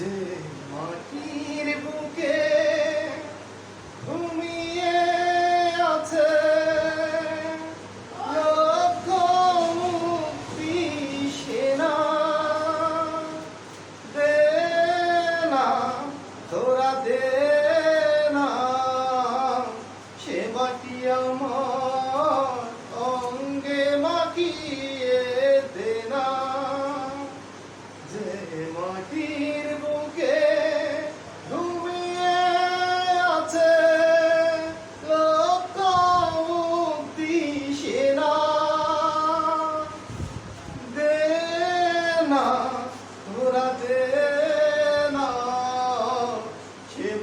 যে মাটি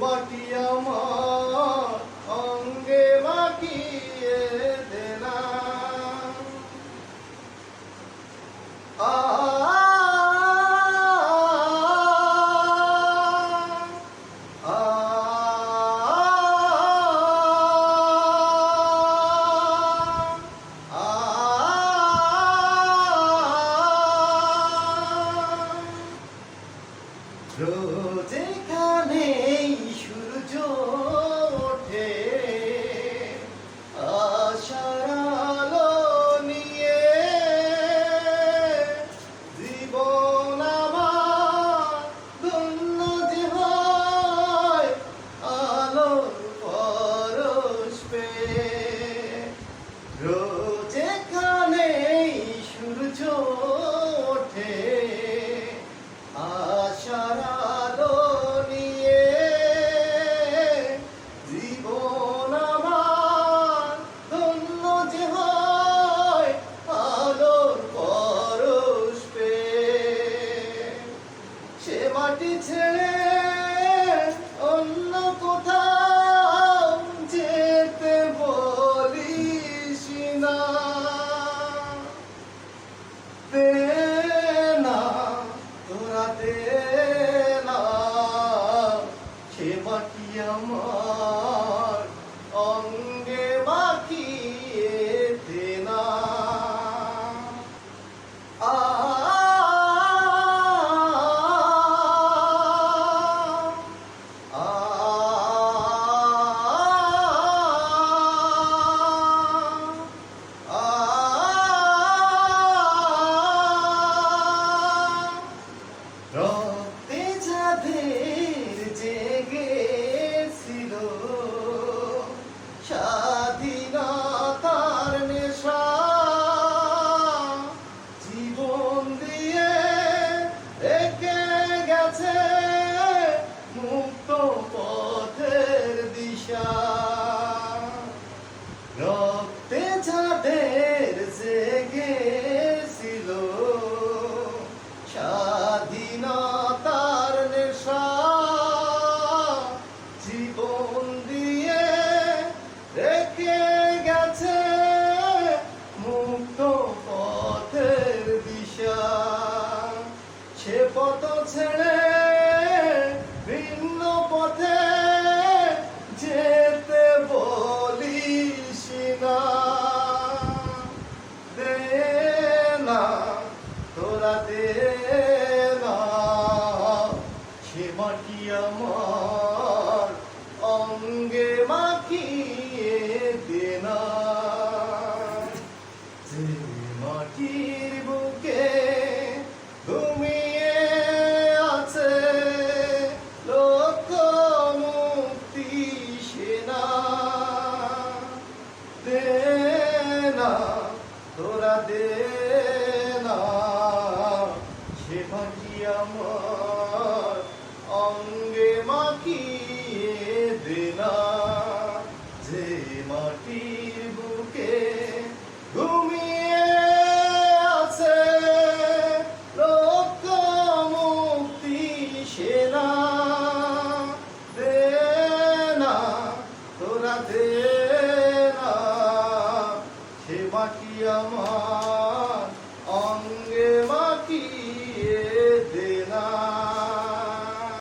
মাটি আমার অঙ্গে মাখিয়ে দেনা যেখানে जो ছেড়ে ভিন্ন পথে যেতে বলিস না। দে না, তোরা দে না। সে মাটি আমার অঙ্গে মাখিয়ে Fatiha